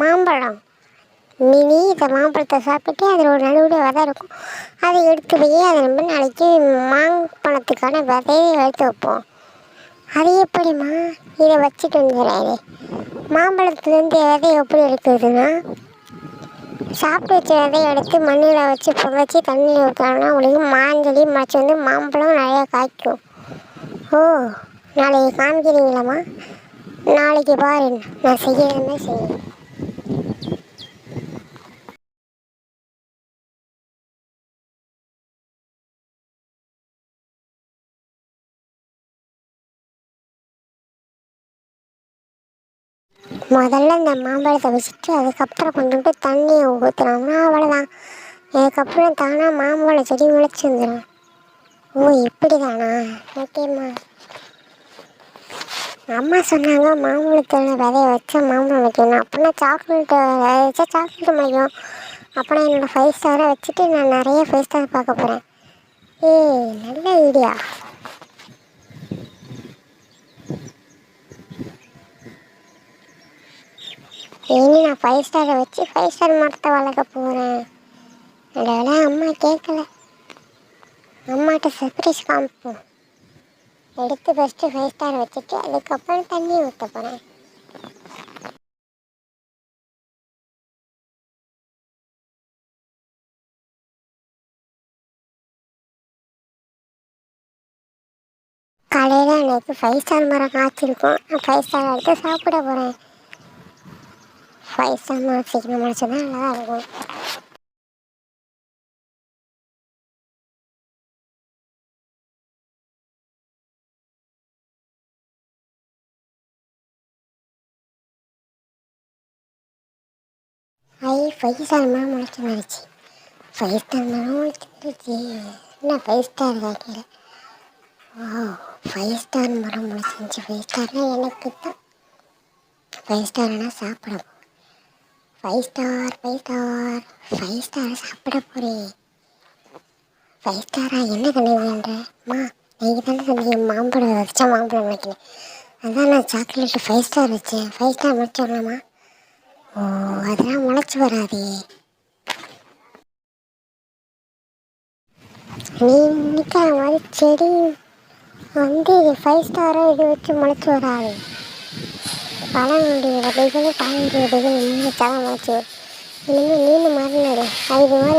மாம்பழம். மினி இந்த மாம்பழத்தை சாப்பிட்டு அதில் ஒரு நடுவில் விதை இருக்கும். அதை எடுத்து போய் அதை நம்ம நாளைக்கு மாம்பழத்துக்கான விதையை எடுத்து வைப்போம். அது எப்படிம்மா? இதை வச்சுட்டு வந்துடுறாரு. மாம்பழத்துலேருந்து விதை எப்படி எடுக்கிறதுனா சாப்பிட்டு வச்ச விதையை எடுத்து மண்ணில் வச்சு புதைச்சி தண்ணியில் ஊற்றினோம்னா உங்களுக்கு மாஞ்செடி முளைச்சி வந்து மாம்பழம் நிறையா காய்க்கும். ஓ நாளைக்கு காமிக்கிறீங்களாம்மா? நாளைக்கு பாரு நான் செய்யறதுமே செய்வேன். முதல்ல இந்த மாம்பழத்தை வச்சுட்டு அதுக்கப்புறம் கொண்டு தண்ணியை ஊற்றுனோம்னா அவ்வளோதான் அதுக்கப்புறம் தானாக மாம்பழ செடி முளைச்சி வந்துடும் ஓ இப்படி தானா ஓகேம்மா அம்மா சொன்னாங்க மாம்பழத்தோட விதைய வச்சா மாம்பழம் வைக்கணும். அப்படின்னா சாக்லேட்டு வச்சா சாக்லேட் முளைக்கும் அப்படின்னா என்னோடய ஃபைவ் ஸ்டாரை வச்சுட்டு நான் நிறைய ஃபைவ் ஸ்டார் பார்க்க போகிறேன் ஏய் நல்ல ஐடியா இனி நான் ஃபைவ் ஸ்டாரை வச்சு ஃபைவ் ஸ்டார் மரத்தை வளர்க்க போகிறேன் அதோட அம்மா கேட்கல அம்மாட்ட சர்ப்ரைஸ் காமிப்போம். எடுத்து ஃபஸ்ட்டு ஃபைவ் ஸ்டார் வச்சுட்டு அதுக்கப்புறம் தண்ணி ஊற்ற போகிறேன் காலையில் எனக்கு ஃபைவ் ஸ்டார் மரம் காய்ச்சிருக்கும். நான் ஃபைவ் ஸ்டார் எடுத்து சாப்பிட போகிறேன் ஃபைவ் ஸ்டார் சீக்கிரம் முடிச்சா நல்லா இருக்கும் ஐ ஃபைவ் ஸ்டார் மரம் முளைச்சி வந்துருச்சு ஃபைவ் ஸ்டார் மரம் முளைச்சிருச்சு என்ன ஃபைவ் ஸ்டார் கேட்கல ஓ ஃபைவ் ஸ்டார் மரம் முளைச்சிருந்துச்சு ஃபைவ் ஸ்டார்னால் எனக்கு தான். ஃபைவ் ஸ்டார்னால் சாப்பிடணும். Five star five star five star சாப்பிட போறே. ஃபைவ் ஸ்டாரா என்ன கண்டுதுன்றமா நீங்கள் தானே சொன்னீங்க மாம்பழம் வச்சா மாம்பழம் வைக்கணும் அதான் நான் சாக்லேட்டு ஃபைவ் ஸ்டார் வச்சேன். ஃபைவ் ஸ்டார் முடிச்சு வரலாமா ஓ அதெல்லாம் முளைச்சி வராதே. நீ நிற்கிற மாதிரி செடி வந்து ஃபைவ் ஸ்டாரோ இது வச்சு முளைச்சி வராது. பழனுடைய வகைகளும் காய்கறி விதைகள் நீ வச்சாதான் முளைச்சி இனிமேல் நீனு மாறினாரு. அதுக்கு இது மாதிரி